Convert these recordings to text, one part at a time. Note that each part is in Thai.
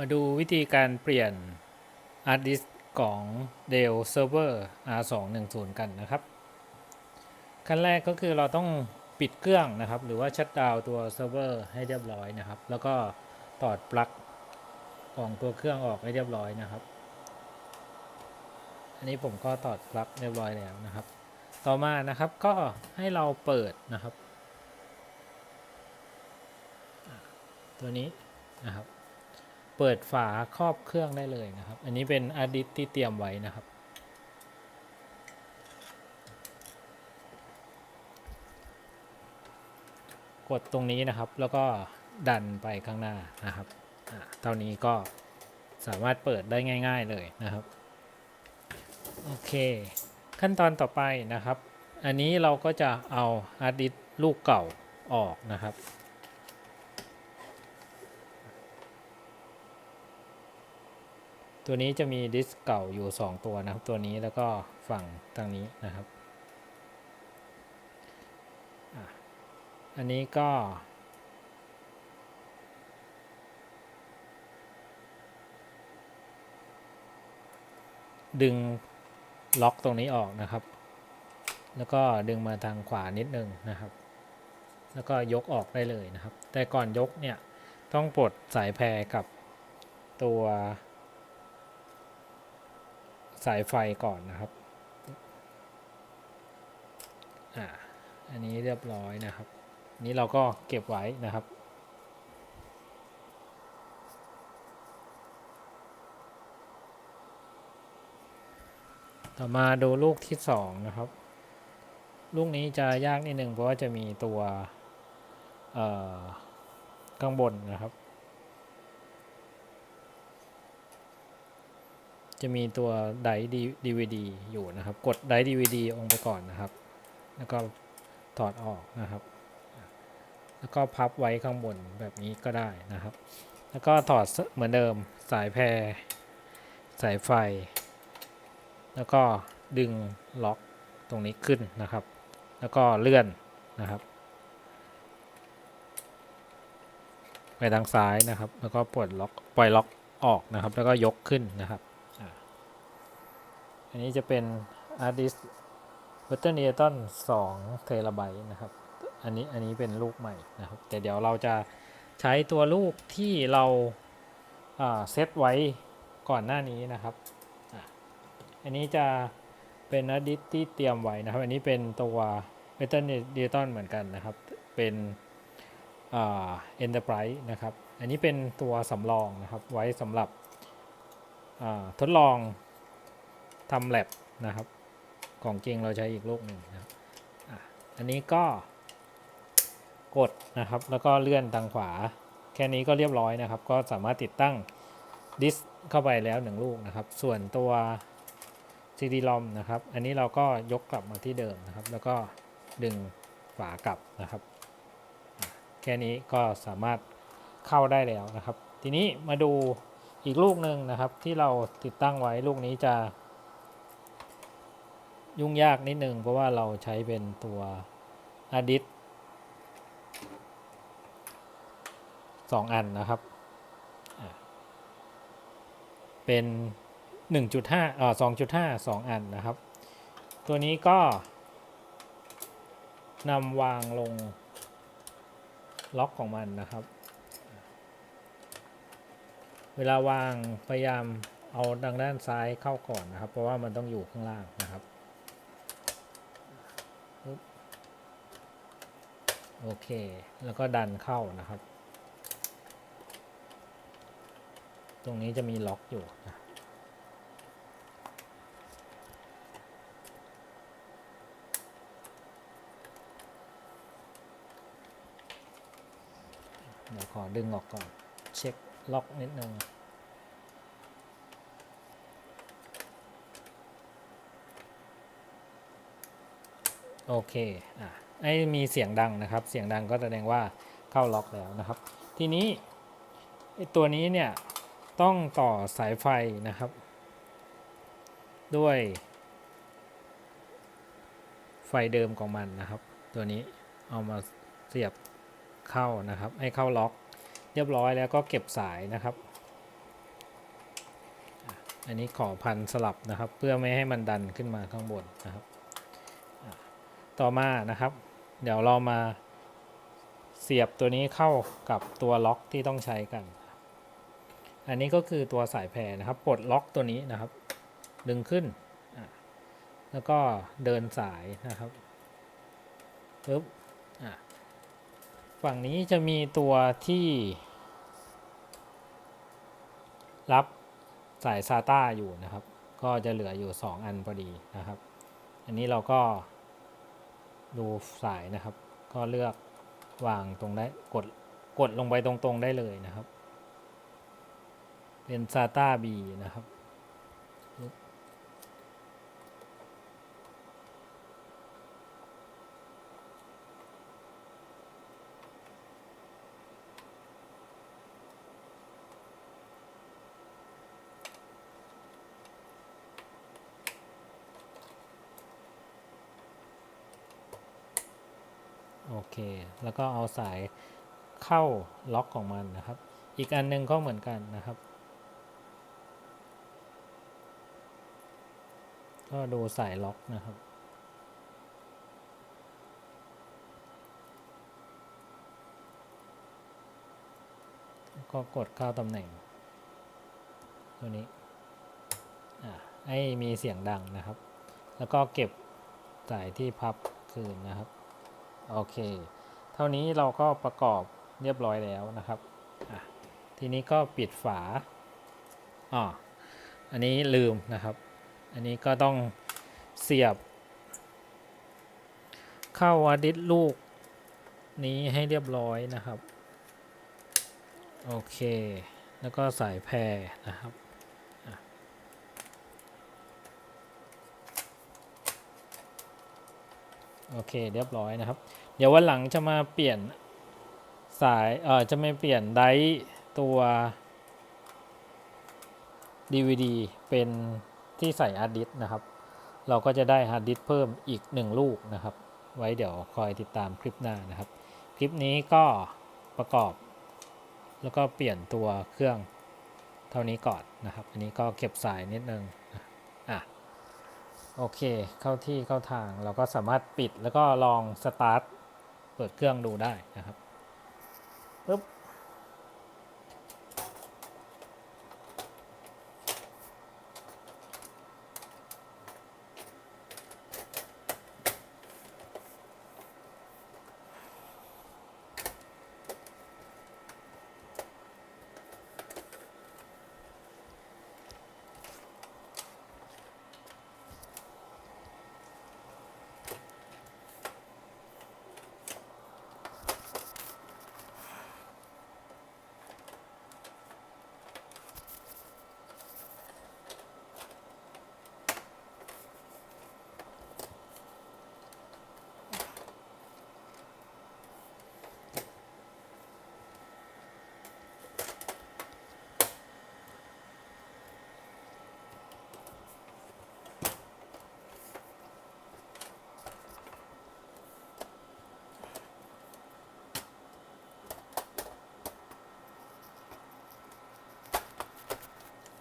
มาดูวิธีการเปลี่ยน hard disk ของ Dell Server R210 กันนะครับ ขั้นแรกก็คือเราต้องปิดเครื่องนะครับ หรือว่าชัดดาวตัวเซิร์ฟเวอร์ให้เรียบร้อยนะครับ แล้วก็ถอดปลั๊กของตัวเครื่องออกให้เรียบร้อยนะครับ อันนี้ผมก็ถอดปลั๊กเรียบร้อยแล้วนะครับ ต่อมานะครับก็ให้เราเปิดนะครับ ตัวนี้นะครับ เปิดฝาครอบเครื่องได้เลยนะครับ อันนี้เป็นอาดิสที่เตรียมไว้นะครับ กดตรงนี้นะครับแล้วก็ดันไปข้างหน้านะครับอะเท่านี้ก็สามารถเปิดได้ง่าย ๆเลยนะครับ โอเค ขั้นตอนต่อไปนะครับ อันนี้เราก็จะเอาฮาร์ดดิสก์ลูกเก่าออกนะครับ ตัวนี้จะมีดิสเก่าอยู่ 2 ตัวนะครับ ตัวนี้แล้วก็ฝั่งทางนี้นะครับ อันนี้ก็ ดึงล็อกตรงนี้ออกนะครับ แล้วก็ดึงมาทางขวานิดนึงนะครับ แล้วก็ยกออกได้เลยนะครับ แต่ก่อนยกเนี่ย ต้องปลดสายแพรกับตัว สายไฟก่อนนะครับอ่าอันนี้เรียบร้อยนะครับ นี้เราก็เก็บไว้นะครับต่อมาดูลูกที่สองนะครับ ลูกนี้จะยากนิดนึงเพราะว่าจะมีตัวเอ่อข้างบนนะครับ จะมีตัวไดร์ดีวีดีอยู่นะครับ กดไดดีวีดีลงไปก่อนนะครับ แล้วก็ถอดออกนะครับ แล้วก็พับไว้ข้างบนแบบนี้ก็ได้นะครับ แล้วก็ถอดเหมือนเดิมสายแพร สายไฟ แล้วก็ดึงล็อกตรงนี้ขึ้นนะครับ แล้วก็เลื่อนนะครับ ไปทางซ้ายนะครับ แล้วก็ปลดล็อกปล่อยล็อกออกนะครับ แล้วก็ยกขึ้นนะครับ อันนี้จะเป็น hard disk Western Digital 2เทราไบต์นะครับ อันนี้อันนี้เป็นลูกใหม่นะครับ แต่เดี๋ยวเราจะใช้ตัวลูกที่เราเซตไว้ก่อนหน้านี้นะครับ อันนี้จะเป็น hard disk ที่เตรียมไว้นะครับ อันนี้เป็นตัว Western Digital เหมือนกันนะครับ เป็นเอ่า Enterprise นะครับ อันนี้เป็นตัวสำรองนะครับ ไว้สำหรับทดลอง ทำ lab นะครับของจริงเราใช้อีกลูกหนึ่งนะครับอันนี้ก็กดนะครับ แล้วก็เลื่อนทางขวา แค่นี้ก็เรียบร้อยนะครับ ก็สามารถติดตั้งดิสเข้าไปแล้วหนึ่งลูกนะครับ ส่วนตัว CD-ROM นะครับ อันนี้เราก็ยกกลับมาที่เดิมนะครับ แล้วก็ดึงฝากลับนะครับ แค่นี้ก็สามารถเข้าได้แล้วนะครับ ทีนี้มาดูอีกลูกหนึ่งนะครับที่เราติดตั้งไว้ลูกนี้จะ ยุ่งยากนิดนึงเพราะว่าเราใช้เป็นตัวอดิสสองอันนะครับอะเป็น 1.5อ่า2.5 2 อันนะครับ ตัวนี้ก็นำวางลงล็อกของมันนะครับ เวลาวางพยายามเอาดังด้านซ้ายเข้าก่อนนะครับ เพราะว่ามันต้องอยู่ข้างล่างนะครับ โอเค แล้วก็ดันเข้านะครับ ตรงนี้จะมีล็อกอยู่นะเดี๋ยวขอดึงออกก่อน เช็คล็อกนิดนึงโอเค อะ ไอ้มีเสียงดังนะครับ เสียงดังก็แสดงว่าเข้าล็อกแล้วนะครับ ทีนี้ไอ้ตัวนี้เนี่ยต้องต่อสายไฟนะครับ ด้วยไฟเดิมของมันนะครับ ตัวนี้เอามาเสียบเข้านะครับ ให้เข้าล็อก เรียบร้อยแล้วก็เก็บสายนะครับ อันนี้ขอพันสลับนะครับ เพื่อไม่ให้มันดันขึ้นมาข้างบนนะครับ ต่อมานะครับ เดี๋ยวเรามาเสียบตัวนี้เข้ากับตัวล็อกที่ต้องใช้กัน อันนี้ก็คือตัวสายแพรนะครับปลดล็อกตัวนี้นะครับ ดึงขึ้น แล้วก็เดินสายนะครับปึ๊บฝั่งนี้จะมีตัวที่ รับสาย SATA อยู่นะครับ ก็จะเหลืออยู่ 2 อันพอดีนะครับ อันนี้เราก็ ดูสายนะครับ ก็เลือกวางตรงได้กดกดลงไปตรงๆได้เลยนะครับ เป็น SATA B นะครับ โอเค แล้วก็เอาสายเข้าล็อกของมันนะครับ อีกอันหนึงก็เหมือนกันนะครับ ก็ดูสายล็อกนะครับก็กดเข้าตำแหน่ง ตัวนี้ให้มีเสียงดังนะครับ แล้วก็เก็บสายที่พับคืนนะครับ โอเค เท่านี้เราก็ประกอบเรียบร้อยแล้วนะครับ ทีนี้ก็ปิดฝาอ๋ออันนี้ลืมนะครับ อันนี้ก็ต้องเสียบ เข้าฮาดดิสลูกนี้ให้เรียบร้อยนะครับ โอเค แล้วก็สายแพรนะครับโอเค เรียบร้อยนะครับ เดี๋ยววันหลังจะมาเปลี่ยนสายเอ่อจะไม่เปลี่ยนไดร์ตัว DVD เป็นที่ใส่ฮาร์ดดิสก์นะครับ เราก็จะได้ฮาร์ดดิสก์เพิ่มอีก 1 ลูกนะครับ ไว้เดี๋ยวคอยติดตามคลิปหน้านะครับ คลิปนี้ก็ประกอบ แล้วก็เปลี่ยนตัวเครื่องเท่านี้ก่อนนะครับ อันนี้ก็เก็บสายนิดนึงอะโอเค เข้าที่เข้าทางเราก็สามารถปิดแล้วก็ลองสตาร์ท เปิดเครื่องดูได้นะครับปึ๊บ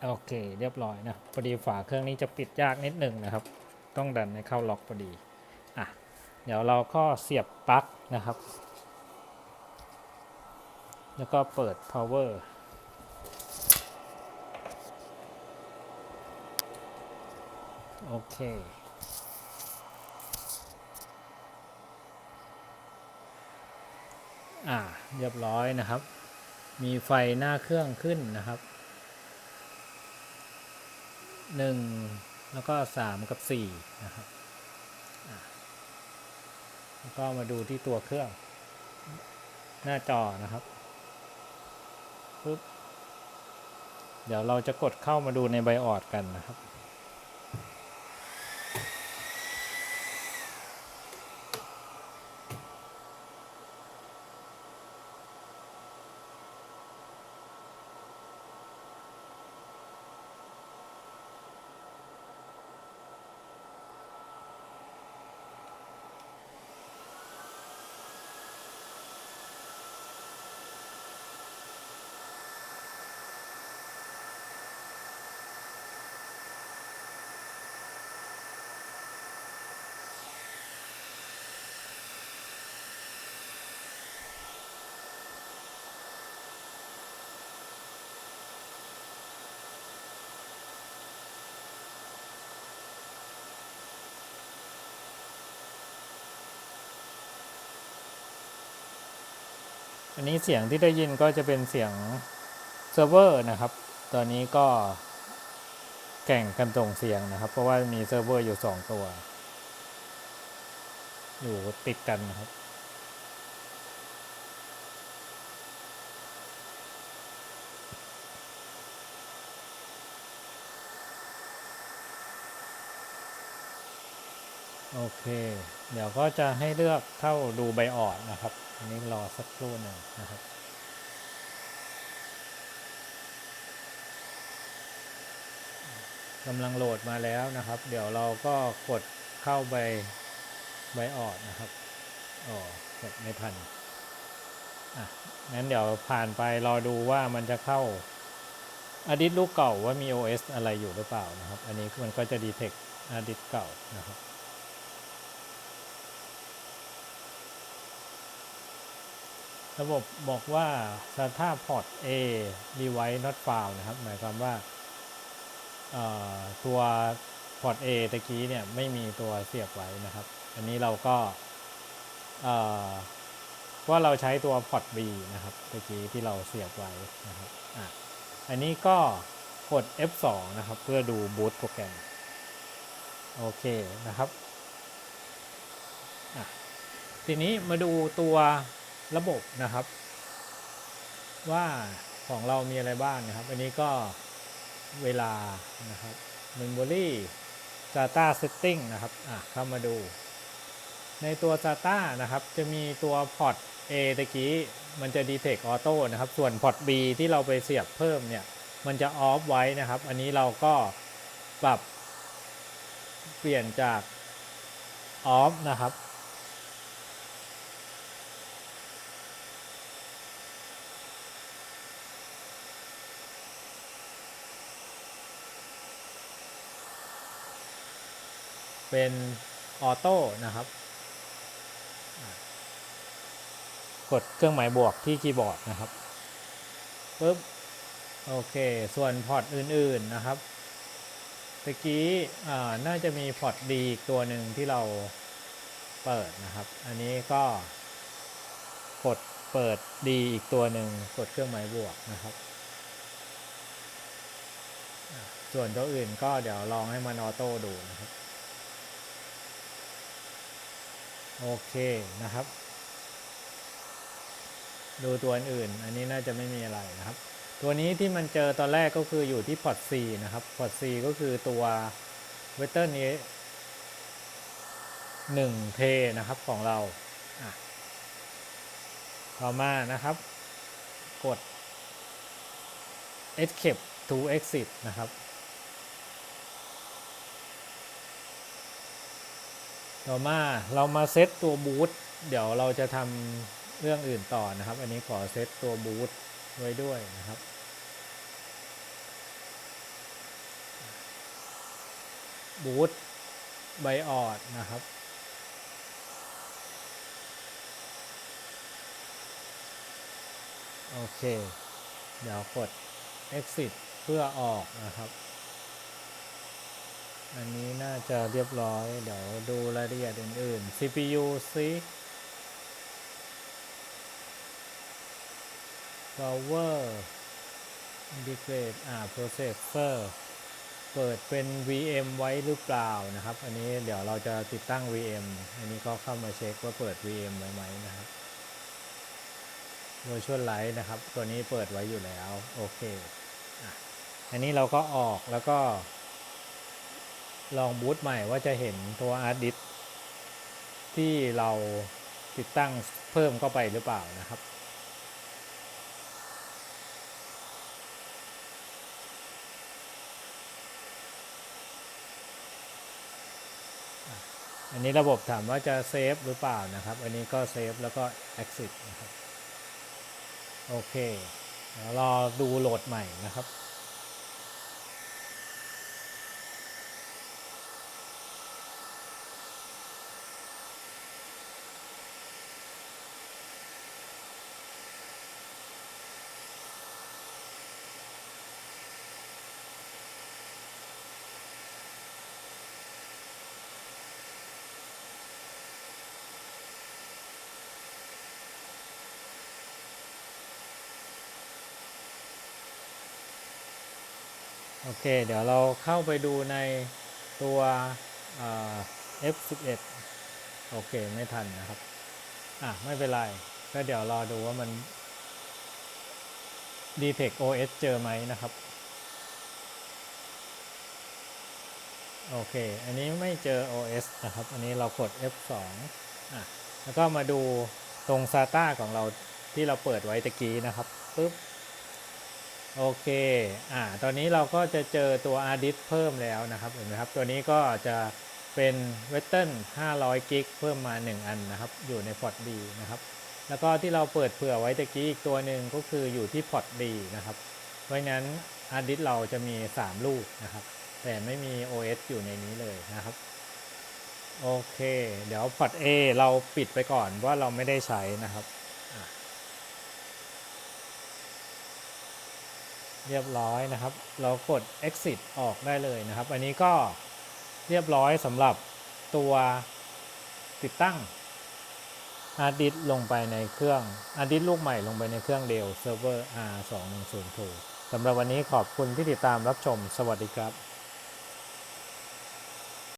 โอเค เรียบร้อยนะพอดีฝาเครื่องนี้จะปิดยากนิดหนึ่งนะครับ ต้องดันให้เข้าล็อกพอดีอะเดี๋ยวเราก็เสียบปลั๊กนะครับ แล้วก็เปิด power โอเคอ่าเรียบร้อยนะครับ มีไฟหน้าเครื่องขึ้นนะครับ หนึ่งแล้วก็สามกับสี่นะครับแล้วก็มาดูที่ตัวเครื่อง หน้าจอนะครับปุ๊บเดี๋ยวเราจะกดเข้ามาดูในไบออดกันนะครับ อันนี้เสียงที่ได้ยินก็จะเป็นเสียงเซิร์ฟเวอร์นะครับ ตอนนี้ก็แข่งกันส่งเสียงนะครับ เพราะว่ามีเซิร์ฟเวอร์อยู่สองตัว อยู่ติดกันนะครับ โอเค เดี๋ยวก็จะให้เลือกเข้าดูใบออดนะครับ อันนี้รอสักครู่หนึ่งนะครับกำลังโหลดมาแล้วนะครับ เดี๋ยวเราก็กดเข้าไปใบออดนะครับอ๋อกดไม่ทันอะงั้นเดี๋ยวผ่านไปรอดูว่ามันจะเข้าอดิตลูกเก่าว่ามี OS อะไรอยู่หรือเปล่านะครับ อันนี้มันก็จะดีเทคอดิตเก่านะครับ ระบบบอกว่า SATA port A device not found นะครับ หมายความว่าตัว port A ตะกี้เนี่ยไม่มีตัวเสียบไว้นะครับ อันนี้เราก็ว่าเราใช้ตัว port B นะครับตะกี้ที่เราเสียบไว้นะครับออันนี้ก็กด F2 นะครับ เพื่อดูบูตโปรแกรม โอเคนะครับ ทีนี้มาดูตัว ระบบนะครับ ว่าของเรามีอะไรบ้างนะครับ อันนี้ก็เวลานะครับ Memory Data Setting นะครับอะเข้ามาดู ในตัว Data นะครับ จะมีตัว Port A ตะกี้มันจะ Detect Auto นะครับ ส่วน Port B ที่เราไปเสียบเพิ่มเนี่ย มันจะ Off ไว้นะครับ อันนี้เราก็ปรับเปลี่ยนจาก Off นะครับ เป็นออโต้นะครับ กดเครื่องหมายบวกที่คีย์บอร์ดนะครับปุ๊บโอเค ส่วนพอร์ตอื่นๆนะครับตะกี้น่าจะมีพอร์ตดีอีกตัวหนึ่งที่เราเปิดนะครับ อันนี้ก็กดเปิดดีอีกตัวหนึ่งกดเครื่องหมายบวกนะครับ ส่วนตัวอื่นก็เดี๋ยวลองให้มันออโต้ดูนะครับ โอเคนะครับ ดูตัวอื่น อันนี้น่าจะไม่มีอะไรนะครับ ตัวนี้ที่มันเจอตอนแรกก็คืออยู่ที่พอร์ต C นะครับพอร์ต C ก็คือตัวเวเตอร์นี้1เทนะครับของเราต่อมานะครับ กด escape to exit นะครับ ต่อมาเรามาเซตตัวบูทเดี๋ยวเราจะทำเรื่องอื่นต่อนะครับ อันนี้ขอเซตตัวบูทไว้ด้วยนะครับบูทไบออดนะครับ โอเค เดี๋ยวกด exit เพื่อออกนะครับ อันนี้น่าจะเรียบร้อย เดี๋ยวดูรายละเอียดอื่นๆ CPU ซิ power integrate อ่า processor เปิดเป็น VM ไว้หรือเปล่านะครับ อันนี้เดี๋ยวเราจะติดตั้ง VM อันนี้ก็เข้ามาเช็คว่าเปิด VM ไว้ไหมนะครับ Virtual Light นะครับ ตัวนี้เปิดไว้อยู่แล้ว โอเคอะอันนี้เราก็ออกแล้วก็ ลองบูตใหม่ว่าจะเห็นตัวอาร์ดิสที่เราติดตั้งเพิ่มเข้าไปหรือเปล่านะครับ อันนี้ระบบถามว่าจะเซฟหรือเปล่านะครับ อันนี้ก็เซฟแล้วก็ exit นะครับ โอเคเดี๋ยวรอดูโหลดใหม่นะครับ โอเค เดี๋ยวเราเข้าไปดูในตัว F11 โอเค ไม่ทันนะครับ อะ ไม่เป็นไร ก็เดี๋ยวรอดูว่ามัน Detect OS เจอไหมนะครับ โอเค อันนี้ไม่เจอ OS นะครับ อันนี้เรากด F2 อะ แล้วก็มาดูตรง SATA ของเราที่เราเปิดไว้ตะกี้นะครับปึ๊บ โอเคอ่าตอนนี้เราก็จะเจอตัว a r d i s เพิ่มแล้วนะครับเห็นไหมครับ ตัวนี้ก็จะเป็น Western 500 กิกเพิ่มมา 1 อันนะครับ อยู่ในพอร์ต D นะครับ แล้วก็ที่เราเปิดเผื่อไว้ตะกี้อีกตัวหนึ่งก็คืออยู่ที่พอร์ต D นะครับ เพราะนั้น hard disk เราจะมี 3 ลูกนะครับ แต่ไม่มี OS อยู่ในนี้เลยนะครับ โอเค เดี๋ยวพอร์ต A เราปิดไปก่อนว่าเราไม่ได้ใช้นะครับอะ เรียบร้อยนะครับ เรากด exit ออกได้เลยนะครับ อันนี้ก็เรียบร้อยสำหรับตัวติดตั้ง hard disk ลงไปในเครื่อง hard disk ลูกใหม่ลงไปในเครื่อง Dell Server R210 2สำหรับวันนี้ขอบคุณที่ติดตามรับชม สวัสดีครับ